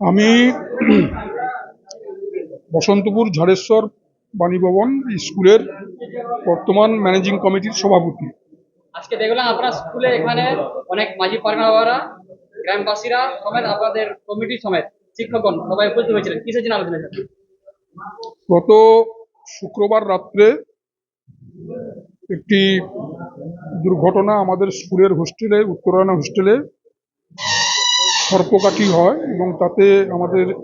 আমি বসন্তপুর ঝাড়েশ্বর বাণীভবন স্কুলের বর্তমান ম্যানেজিং কমিটির সভাপতি। আজকে দেখলাম আপনার স্কুলে এখানে অনেক মাঝি বাবারা গ্রামবাসীরা সমেত আপনাদের কমিটি সমেত শিক্ষকগণ সবাই উপস্থিত হয়েছিলেন। কিসের জন্য আলোচনা গত শুক্রবার রাত্রে একটি দুর্ঘটনা আমাদের স্কুলের হোস্টেলে উত্তরায়ণ হোস্টেলে সর্পকাঠি হয় এবং তাতে আমাদের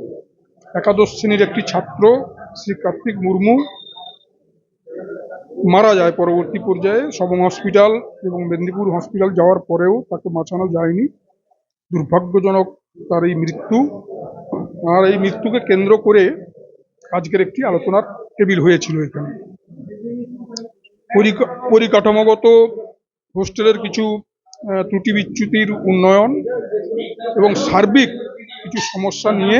একাদশ শ্রেণির একটি ছাত্র, শ্রী কার্তিক মুর্মু, মারা যায় পরবর্তী পর্যায়ে। সবং হসপিটাল এবং মেদিনীপুর হসপিটাল যাওয়ার পরেও তাকে বাঁচানো যায়নি। দুর্ভাগ্যজনক তার এই মৃত্যু। আর এই মৃত্যুকে কেন্দ্র করে আজকের একটি আলোচনার টেবিল হয়েছিল এখানে। পরিকা- পরিকাঠামোগত হোস্টেলের কিছু ত্রুটি বিচ্যুতির উন্নয়ন এবং সার্বিক কিছু সমস্যা নিয়ে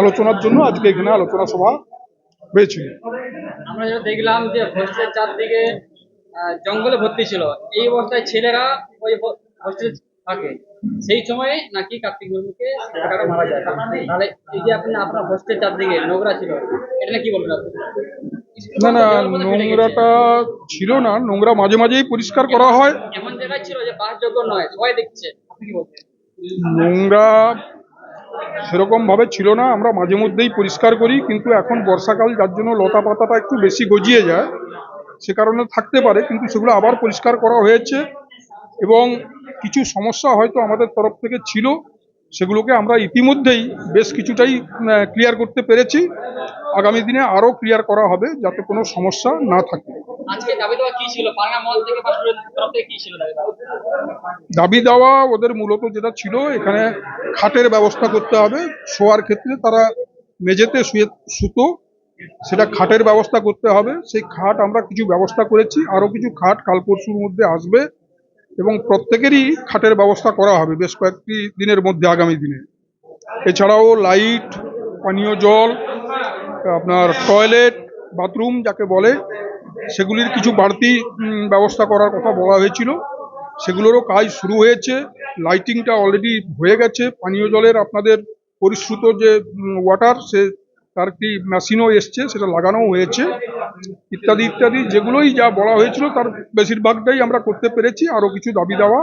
আলোচনার জন্য আজকে এখানে আলোচনা সভা হয়েছিল। আমরা যেটা দেখলাম যে হোস্টেলের চারদিকে জঙ্গলে ভর্তি ছিল। এই অবস্থায় ছেলেরা ওই হোস্টেলে থাকে। সেই সময়ে নাকি কার্তিক মুর্মুকে মারা যায়। তাহলে এই যে আপনি আপনার হোস্টেল চারদিকে নোংরা ছিল এটা নিয়ে কি বলবেন আপনি? না না নোংরাটা ছিল না। নোংরা মাঝে মাঝেই পরিষ্কার করা হয়। এমন জায়গায় ছিল যে বাসযোগ্য নয় সবাই দেখছে। আপনি কি বলছেন নোংরা সেরকম ভাবে ছিল না, আমরা মাঝে মধ্যেই পরিষ্কার করি, কিন্তু এখন বর্ষাকাল, যার জন্য লতা পাতাটা একটু বেশি গজিয়ে যায়, সে কারণে থাকতে পারে, কিন্তু সেগুলো আবার পরিষ্কার করা হয়েছে এবং কিছু সমস্যা হয়তো আমাদের তরফ থেকে ছিল, সেগুলোকে আমরা ইতিমধ্যেই বেশ কিছুটাই ক্লিয়ার করতে পেরেছি। আগামী দিনে আরও ক্লিয়ার করা হবে, যাতে কোনো সমস্যা না থাকে। আজকে দাবি দেওয়া কি ছিল? পাঙ্গা মহল থেকে কি ছিল দাবি দেওয়া? ওদের মূলত যেটা ছিল, এখানে খাটের ব্যবস্থা করতে হবে। শোয়ার ক্ষেত্রে তারা মেঝেতে শুয়ে শুতো, সেটা খাটের ব্যবস্থা করতে হবে। সেই খাট আমরা কিছু ব্যবস্থা করেছি। আরও কিছু খাট কাল পরশুর মধ্যে আসবে এবং প্রত্যেকেরই খাটের ব্যবস্থা করা হবে বেশ কয়েকটি দিনের মধ্যে আগামী দিনে। এছাড়াও লাইট, পানীয় জল, আপনার টয়লেট বাথরুম যাকে বলে, সেগুলির কিছু বাড়তি ব্যবস্থা করার কথা বলা হয়েছিল। সেগুলোরও কাজ শুরু হয়েছে। লাইটিংটা অলরেডি হয়ে গেছে। পানীয় জলের আপনাদের পরিশ্রুত যে ওয়াটার সে, তার কি মেশিনও এসছে, সেটা লাগানো হয়েছে। ইত্যাদি ইত্যাদি, যেগুলোই যা বলা হয়েছিল, তার বেশিরভাগটাই আমরা করতে পেরেছি। আরও কিছু দাবি দেওয়া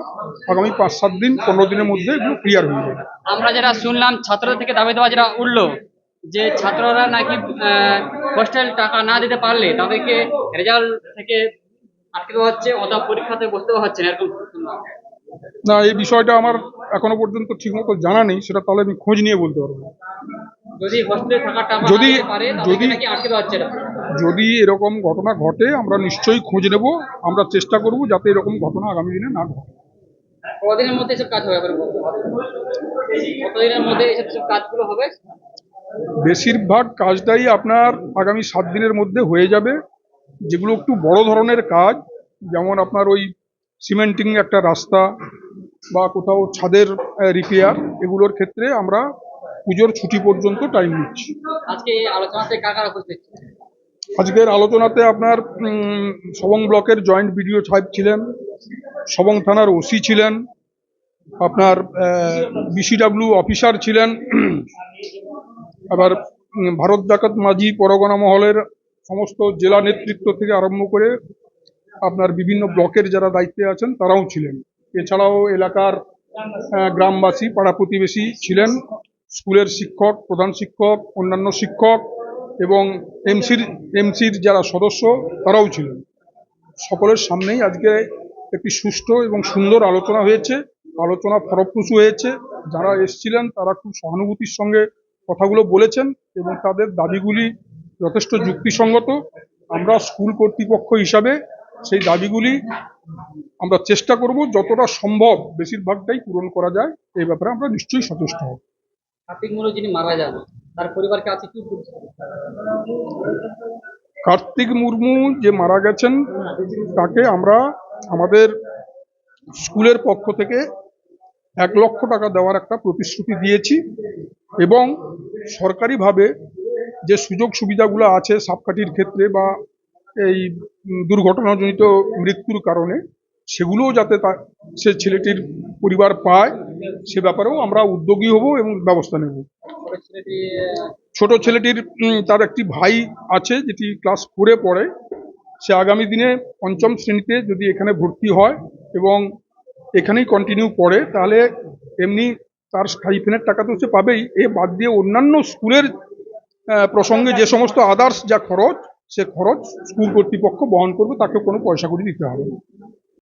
আগামী পাঁচ, সাত দিন, পনেরো দিনের মধ্যে এগুলো ক্লিয়ার হয়ে যাবে। আমরা যেটা শুনলাম, ছাত্রদের থেকে দাবি দেওয়া যেটা উঠল যে ছাত্ররা নাকি হোস্টেল টাকা না দিতে পারলে তাদেরকে রেজাল্ট থেকে আটকে দেওয়া হচ্ছে অথবা পরীক্ষাতে বসতে দেওয়া হচ্ছে না এরকম না এই বিষয়টা আমার এখনও পর্যন্ত ঠিকমতো জানা নেই সেটা তাহলে আমি খোঁজ নিয়ে বলতে পারব। যদি হোস্টেলে থাকার টাকা যদি- যদি আটকে দেওয়া হচ্ছে যদি এরকম ঘটনা ঘটে আমরা নিশ্চয়ই খোঁজ নেব আমরা চেষ্টা করব যাতে এরকম ঘটনা আগামী দিনে না ঘটে। কদিনের মধ্যে এসব কাজ হবে? কতদিনের মধ্যে এসব কাজগুলো হবে? বেশিরভাগ কাজটাই আপনার আগামী সাত দিনের মধ্যে হয়ে যাবে যেগুলো একটু বড় ধরনের কাজ যেমন আপনার ওই সিমেন্টিং একটা রাস্তা বা কোথাও ছাদের রিপেয়ার এগুলোর ক্ষেত্রে আমরা পুজোর ছুটি পর্যন্ত টাইম নিচ্ছি? আজকের আলোচনাতে আপনার সবং ব্লকের জয়েন্ট বিডিও সাহেব ছিলেন সবং থানার ওসি ছিলেন আপনার বিসিডাব্লিউ অফিসার ছিলেন আবার ভারত জাকাত মাঝি পরগনা মহলের সমস্ত জেলা নেতৃত্ব থেকে আরম্ভ করে আপনার বিভিন্ন ব্লকের যারা দায়িত্বে আছেন, তারাও ছিলেন। এছাড়াও এলাকার গ্রামবাসী, পাড়া প্রতিবেশী ছিলেন। স্কুলের শিক্ষক, প্রধান শিক্ষক, অন্যান্য শিক্ষক এবং এমসির এমসির যারা সদস্য, তারাও ছিলেন। সকলের সামনেই আজকে একটি সুষ্ঠু এবং সুন্দর আলোচনা হয়েছে। আলোচনা ফলপ্রসূ হয়েছে। যারা এসছিলেন, তারা খুব সহানুভূতির সঙ্গে কথাগুলো বলেছেন এবং তাদের দাবিগুলি যথেষ্ট যুক্তিসঙ্গত। আমরা স্কুল কর্তৃপক্ষ হিসাবে সেই দাবিগুলি আমরা চেষ্টা করব যতটা সম্ভব বেশিরভাগটাই পূরণ করা যায়। এই ব্যাপারে আমরা নিশ্চয়ই সচেষ্ট হব। কার্তিক মুরু যিনি মারা যান তার পরিবারকে আছে কি কার্তিক মুর্মু যে মারা গেছেন তাকে আমরা আমাদের স্কুলের পক্ষ থেকে এক লক্ষ টাকা দেওয়ার একটা প্রতিশ্রুতি দিয়েছি এবং সরকারিভাবে যে সুযোগ সুবিধাগুলো আছে সাপকাঠির ক্ষেত্রে বা এই দুর্ঘটনাজনিত মৃত্যুর কারণে, সেগুলোও যাতে তা, সে ছেলেটির পরিবার পায়, সে ব্যাপারেও আমরা উদ্যোগী হব এবং ব্যবস্থা নেব। ছোট ছেলেটির তার একটি ভাই আছে যেটি ক্লাস ফোরে পড়ে। সে আগামী দিনে পঞ্চম শ্রেণীতে যদি এখানে ভর্তি হয় এবং এখানেই কন্টিনিউ করে তাহলে এমনি তার স্টাইফেনের টাকা তো সে পাবেই। এ বাদ দিয়ে অন্যান্য স্কুলের প্রসঙ্গে যে সমস্ত আদার্স যা খরচ, সে খরচ স্কুল কর্তৃপক্ষ বহন করবে তাকে কোনো পয়সা করে দিতে হবে।